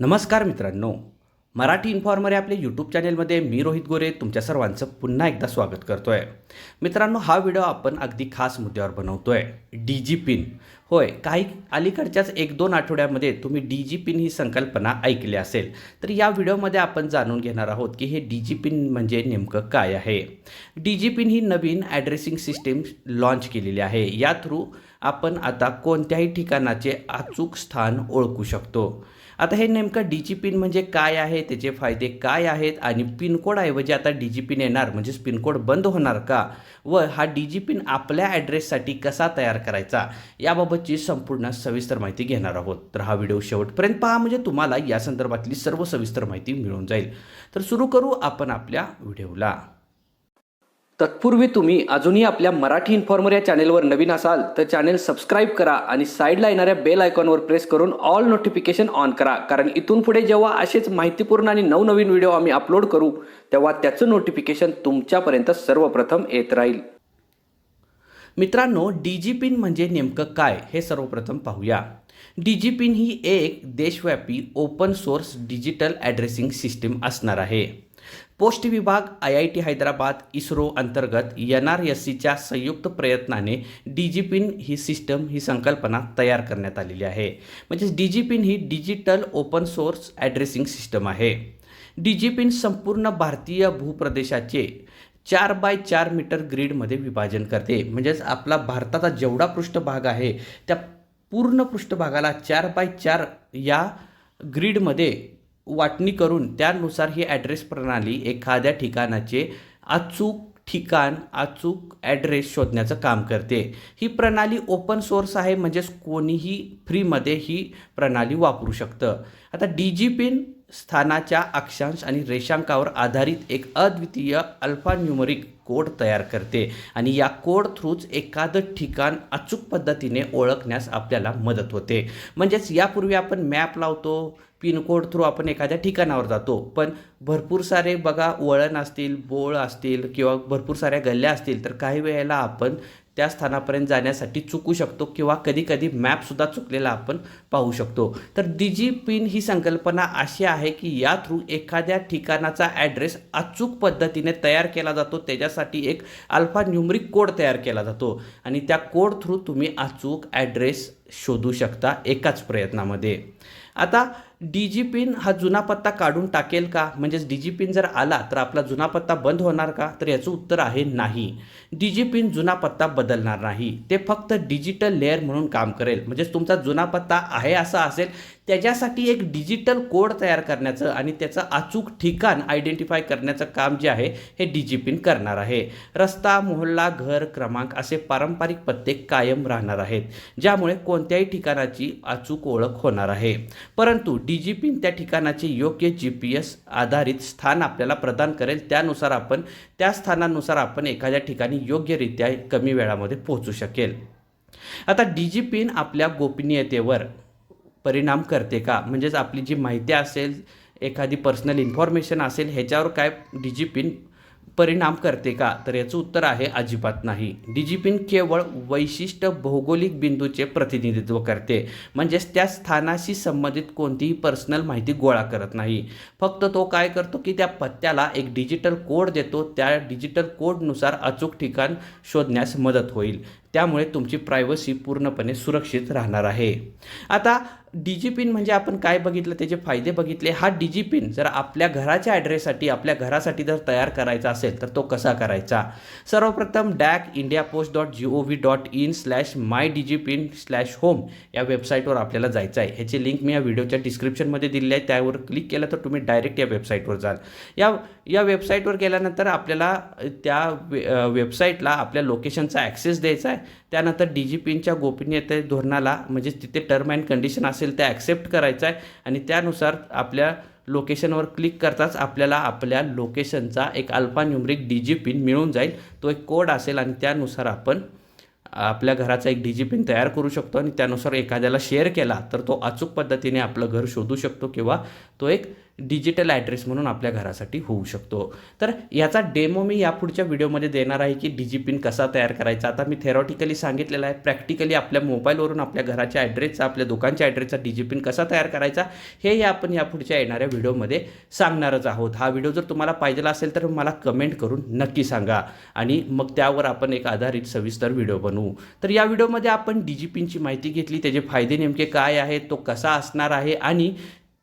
नमस्कार मित्रांनो. मराठी इन्फॉर्मर या आपल्या यूट्यूब चॅनेलमध्ये मी रोहित गोरे तुमच्या सर्वांचं पुन्हा एकदा स्वागत करतो आहे मित्रांनो हा व्हिडिओ आपण अगदी खास मुद्द्यावर बनवतो आहे डी जी पिन होय काही अलीकडच्याच एक दोन आठवड्यामध्ये तुम्ही डी जी पिन ही संकल्पना ऐकली असेल. तर या व्हिडिओमध्ये आपण जाणून घेणार आहोत की हे डी जी पिन म्हणजे नेमकं काय आहे? डी जी पिन ही नवीन ॲड्रेसिंग सिस्टीम लॉन्च केलेली आहे. या थ्रू आपण आता कोणत्याही ठिकाणाचे अचूक स्थान ओळखू शकतो. आता हे नेमकं डी जी पिन म्हणजे काय आहे? त्याचे फायदे काय आहेत? आणि पिनकोडऐवजी आता डी जी पिन येणार म्हणजेच पिनकोड बंद होणार का? व हा डी जी पिन आपल्या ॲड्रेससाठी कसा तयार करायचा? याबाबतची संपूर्ण सविस्तर माहिती घेणार आहोत. तर हा व्हिडिओ शेवटपर्यंत पहा म्हणजे तुम्हाला या संदर्भातली सर्व सविस्तर माहिती मिळून जाईल. तर सुरू करू आपण आपल्या व्हिडिओला. तत्पूर्वी तुम्ही अजूनही आपल्या मराठी इन्फॉर्मर या चॅनेलवर नवीन असाल तर चॅनेल सबस्क्राईब करा आणि साईडला येणाऱ्या बेल आयकॉनवर प्रेस करून ऑल नोटिफिकेशन ऑन करा. कारण इथून पुढे जेव्हा असेच माहितीपूर्ण आणि नवनवीन व्हिडिओ आम्ही अपलोड करू तेव्हा त्याचं नोटिफिकेशन तुमच्यापर्यंत सर्वप्रथम येत राहील. मित्रांनो डी जी पिन म्हणजे नेमकं काय हे सर्वप्रथम पाहूया. डी जी पिन ही एक देशव्यापी open source digital addressing system असणार आहे. पोस्ट विभाग I I T Hyderabad ISRO अंतर्गत एन आर एस सीच्या संयुक्त प्रयत्नाने डिजिपिन ही सिस्टम ही संकल्पना तयार करण्यात आलेली आहे. म्हणजेच डिजिपिन ही digital open source addressing system आहे. डिजिपिन संपूर्ण भारतीय भूप्रदेशाचे चार बाय चार मीटर ग्रीडमध्ये विभाजन करते. म्हणजेच आपला भारताचा जेवढा पृष्ठभाग आहे त्या पूर्ण पृष्ठभागाला चार बाय चार या ग्रीडमध्ये वाटणी करून त्यानुसार ही ॲड्रेस प्रणाली एखाद्या ठिकाणाचे अचूक ठिकाण अचूक ॲड्रेस शोधण्याचं काम करते. ही प्रणाली ओपन सोर्स आहे म्हणजेच कोणीही फ्रीमध्ये ही प्रणाली वापरू शकतं. आता डी जी पिन स्थानाच्या अक्षांश आणि रेषांकावर आधारित एक अद्वितीय अल्फान्युमरिक कोड तयार करते आणि या कोड थ्रूच एखादं ठिकाण अचूक पद्धतीने ओळखण्यास आपल्याला मदत होते. म्हणजेच यापूर्वी आपण मॅप लावतो पिनकोड थ्रू आपण एखाद्या ठिकाणावर जातो पण भरपूर सारे बघा वळण असतील बोळ असतील किंवा भरपूर साऱ्या गल्ल्या असतील तर काही वेळेला आपण त्या स्थानापर्यंत जाण्यासाठी चुकू शकतो किंवा कधीकधी मॅपसुद्धा चुकलेला आपण पाहू शकतो. तर डिजी पिन ही संकल्पना अशी आहे की या थ्रू एखाद्या ठिकाणाचा ॲड्रेस अचूक पद्धतीने तयार केला जातो त्याच्यासाठी एक अल्फा न्यूमरिक कोड तयार केला जातो. आणि त्या कोड थ्रू तुम्ही अचूक ॲड्रेस शोधू शकता एकाच प्रयत्नामध्ये. आता डी जी पिन हा जुना पत्ता काढून टाकेल का? म्हणजेच डी जी पिन जर आला तर आपला जुना पत्ता बंद होणार का? तर याचं उत्तर आहे नाही. डी जी पिन जुना पत्ता बदलणार नाही. ते फक्त डिजिटल लेअर म्हणून काम करेल. म्हणजेच तुमचा जुना पत्ता आहे असा असेल त्याच्यासाठी एक डिजिटल कोड तयार करण्याचं आणि त्याचं अचूक ठिकाण आयडेंटिफाय करण्याचं काम जे आहे हे डी जी पिन करणार आहे. रस्ता मोहल्ला घर क्रमांक असे पारंपरिक पत्ते कायम राहणार आहेत ज्यामुळे को कोणत्याही ठिकाणाची अचूक ओळख होणार आहे. परंतु डी जी पी त्या ठिकाणाचे योग्य जी पी एस आधारित स्थान आपल्याला प्रदान करेल. त्यानुसार आपण त्या स्थानानुसार आपण एखाद्या ठिकाणी योग्यरित्या कमी वेळामध्ये पोहोचू शकेल. आता डी जी पिन आपल्या गोपनीयतेवर परिणाम करते का? म्हणजेच आपली जी माहिती असेल एखादी पर्सनल इन्फॉर्मेशन असेल ह्याच्यावर काय डी जी पिन परिणाम करते का? तर याचं उत्तर आहे अजिबात नाही. डिजिपिन केवळ वैशिष्ट्य भौगोलिक बिंदूचे प्रतिनिधित्व करते. म्हणजेच त्या स्थानाशी संबंधित कोणतीही पर्सनल माहिती गोळा करत नाही. फक्त तो काय करतो की त्या पत्त्याला एक डिजिटल कोड देतो. त्या डिजिटल कोडनुसार अचूक ठिकाण शोधण्यास मदत होईल. त्यामुळे तुमची प्रायव्हसी पूर्णपणे सुरक्षित राहणार आहे. आता डी जी पिन म्हणजे आपण काय बघितलं त्याचे फायदे बघितले. हा डी जी पिन जर आपल्या घराच्या ॲड्रेससाठी आपल्या घरासाठी जर तयार करायचा असेल तर तो कसा करायचा? सर्वप्रथम dac India post dot G O V dot in slash my D G pin slash home या वेबसाईटवर आपल्याला जायचं आहे. ह्याची लिंक मी या व्हिडिओच्या डिस्क्रिप्शनमध्ये दिली आहे. त्यावर क्लिक केलं तर तुम्ही डायरेक्ट या वेबसाईटवर जाल. या या वेबसाईटवर गेल्यानंतर आपल्याला त्या वे वेबसाईटला आपल्या लोकेशनचा ॲक्सेस द्यायचा आहे. त्यानंतर डी जी पिनच्या गोपनीयते धोरणाला म्हणजेच तिथे टर्म अँड कंडिशन असेल ते ॲक्सेप्ट करायचं आहे आणि त्यानुसार आपल्या लोकेशनवर क्लिक करताच आपल्याला आपल्या लोकेशनचा एक अल्फान्युमरिक डी जी पिन मिळून जाईल. तो एक कोड असेल आणि त्यानुसार आपण आपल्या घराचा एक डी जी पिन तयार करू शकतो आणि त्यानुसार एखाद्याला शेअर केला तर तो अचूक पद्धतीने आपलं घर शोधू शकतो किंवा तो एक डिजिटल ॲड्रेस म्हणून आपल्या घरासाठी होऊ शकतो. तर याचा डेमो मी यापुढच्या व्हिडिओमध्ये देणार आहे की डिजी पिन कसा तयार करायचा. आता मी थेरॉटिकली सांगितलेलं आहे प्रॅक्टिकली आपल्या मोबाईलवरून आपल्या घराच्या ॲड्रेसचा आपल्या दुकानच्या ॲड्रेसचा डिजी पिन कसा तयार करायचा हे आपण यापुढच्या येणाऱ्या व्हिडिओमध्ये सांगणारच आहोत. हा व्हिडिओ जर तुम्हाला पाहिजेला असेल तर मला कमेंट करून नक्की सांगा आणि मग त्यावर आपण एक आधारित सविस्तर व्हिडिओ बनवू. तर या व्हिडिओमध्ये आपण डिजी पिनची माहिती घेतली त्याचे फायदे नेमके काय आहेत तो कसा असणार आहे आणि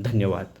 धन्यवाद.